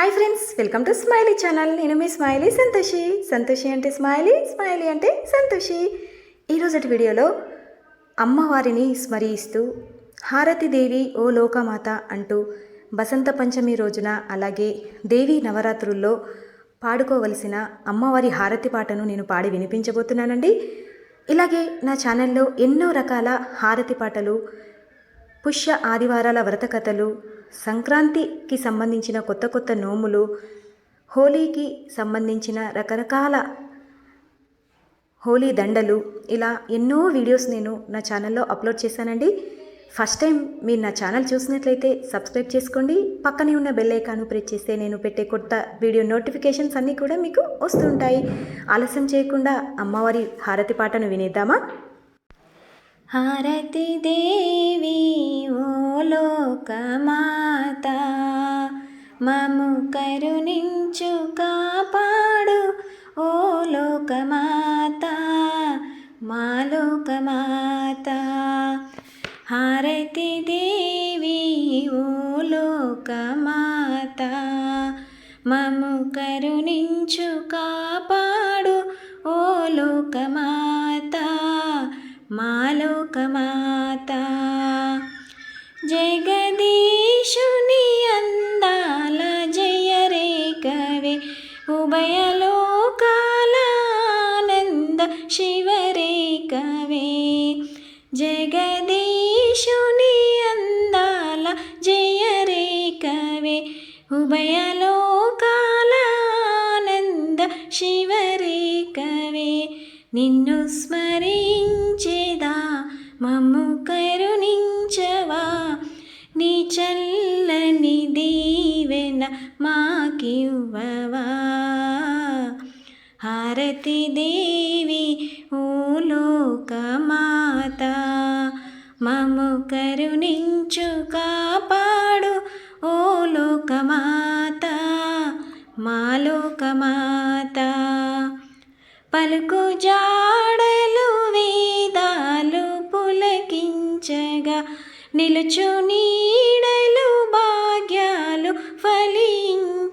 Hi friends welcome to smiley channel నేను మీ smiley Santoshi Santoshi అంటే స్మైలీ స్మైలీ అంటే సంతోషి ఈరోజటి వీడియోలో అమ్మవారిని స్మరిస్తూ హారతిదేవి ఓ లోకమాత అంటూ బసంత పంచమి రోజున అలాగే దేవి నవరాత్రుల్లో పాడుకోవలసిన అమ్మవారి హారతి పాటను నేను పాడి వినిపించబోతున్నానండి. ఇలాగే నా ఛానల్లో ఎన్నో రకాల హారతి పాటలు పుష్య ఆదివారాల వ్రత కథలు సంక్రాంతికి సంబంధించిన కొత్త కొత్త నోములు హోలీకి సంబంధించిన రకరకాల హోలీ దండలు ఇలా ఎన్నో వీడియోస్ నేను నా ఛానల్లో అప్లోడ్ చేశానండి. ఫస్ట్ టైం మీరు నా ఛానల్ చూసినట్లయితే సబ్స్క్రైబ్ చేసుకోండి. పక్కనే ఉన్న బెల్ ఐకాను ప్రెస్ చేస్తే నేను పెట్టే కొత్త వీడియో నోటిఫికేషన్స్ అన్నీ కూడా మీకు వస్తుంటాయి. ఆలస్యం చేయకుండా అమ్మవారి హారతి పాటను వినేద్దామా? హారతి దేవి ఓ లోకమాత మము కరుణించు కాపాడు ఓ లోకమాత మా లోకమాత. హారతి దేవి ఓ లోకమాత మము కరుణించు కాపాడు ఓ లోకమాత. మాలోకమాత జగదీశుని అందాల జయరేఖవే ఉభయలోకాలానంద శివరేఖవే జగదీశుని అందాల జయరేఖవే ఉభయలోకాలానంద శివరేఖవే నిన్ను స్మరించే దీవెన మాకివ్వవా? హారతి దేవి ఓ లోకమాత మమ్ము కరుణించు కాపాడు ఓ లోకమాత మా లోకమాత. పలుకు జాడలు వేదాలు పులకించగా నిలుచు నీడలు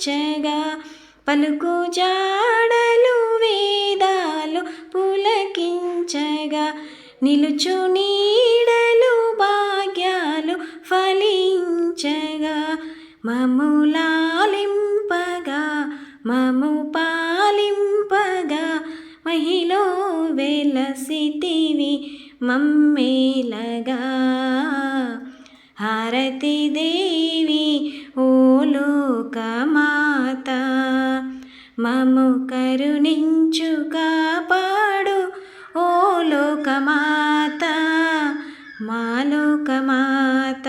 ఫలించగా పలుకు జాడలు వేదాలు పులకించగా నిలుచు నీడలు భాగ్యాలు ఫలించగా మములాలింపగా మము పాలింపగా మహిలో వెలసితివి మమ్మేలగా హారతి దేవి మము కరుణించు కాపాడు ఓ లోకమాత మా లోకమాత.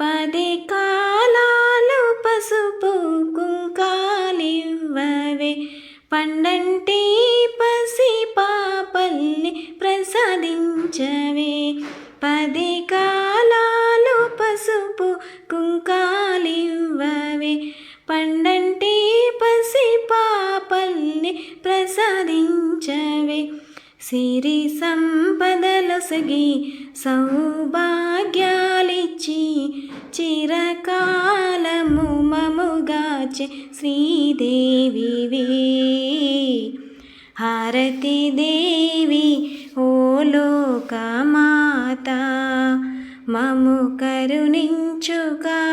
పది కాలాలు పసుపు కుంకాలివ్వవే పండంటి పసి పాపల్ని ప్రసాదించవే. పది పాపల్ని ప్రసాదించవే. సిరి సంపదలొసగి సౌభాగ్యాలిచ్చి చిరకాలము మముగాచే శ్రీదేవి హారతి దేవి ఓ లోకమాత మము కరుణించుగా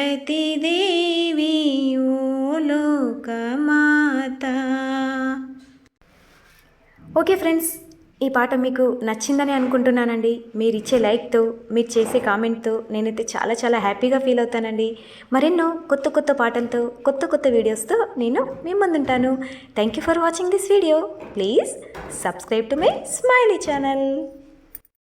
హారతి దేవి ఓ లోకమాత. ఓకే ఫ్రెండ్స్ ఈ పాట మీకు నచ్చిందని అనుకుంటున్నానండి. మీరు ఇచ్చే లైక్తో మీరు చేసే కామెంట్తో నేనైతే చాలా చాలా హ్యాపీగా ఫీల్ అవుతానండి. మరెన్నో కొత్త కొత్త పాటలతో కొత్త కొత్త వీడియోస్తో నేను మీ ముందుంటాను. Thank you for watching this video please subscribe to my smiley channel